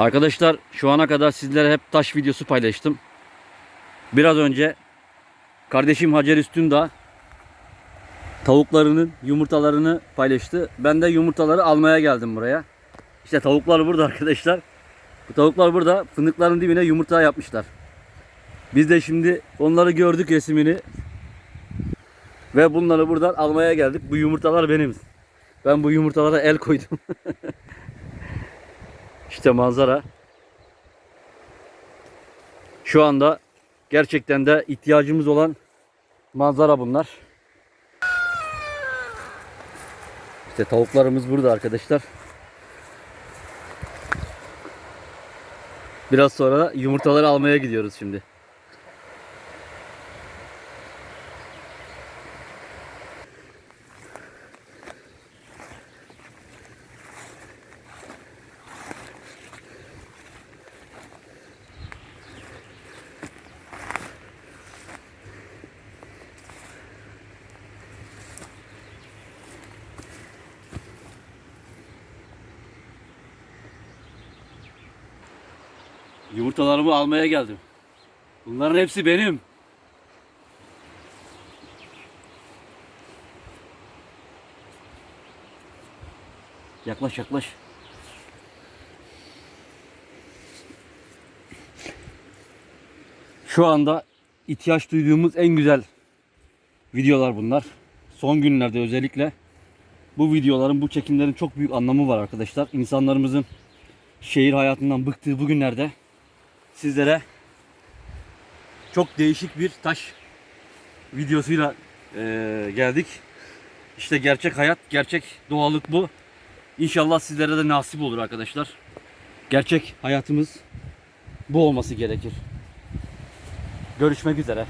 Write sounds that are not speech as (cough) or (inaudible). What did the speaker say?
Arkadaşlar şu ana kadar sizlere hep taş videosu paylaştım. Biraz önce kardeşim Hacer Üstündağ tavuklarının yumurtalarını paylaştı. Ben de yumurtaları almaya geldim buraya. İşte tavuklar burada arkadaşlar. Bu tavuklar burada fındıkların dibine yumurta yapmışlar. Biz de şimdi onları gördük resimini. Ve bunları buradan almaya geldik. Bu yumurtalar benim. Ben bu yumurtalara el koydum. (laughs) işte manzara. Şu anda gerçekten de ihtiyacımız olan manzara bunlar. İşte tavuklarımız burada arkadaşlar. Biraz sonra yumurtaları almaya gidiyoruz şimdi. Yumurtalarımı almaya geldim. Bunların hepsi benim. Yaklaş yaklaş. Şu anda ihtiyaç duyduğumuz en güzel videolar bunlar. Son günlerde özellikle bu videoların, bu çekimlerin çok büyük anlamı var arkadaşlar. İnsanlarımızın şehir hayatından bıktığı bu günlerde sizlere çok değişik bir taş videosuyla eee, geldik. İşte gerçek hayat, gerçek doğallık bu. İnşallah sizlere de nasip olur arkadaşlar. Gerçek hayatımız bu olması gerekir. Görüşmek üzere.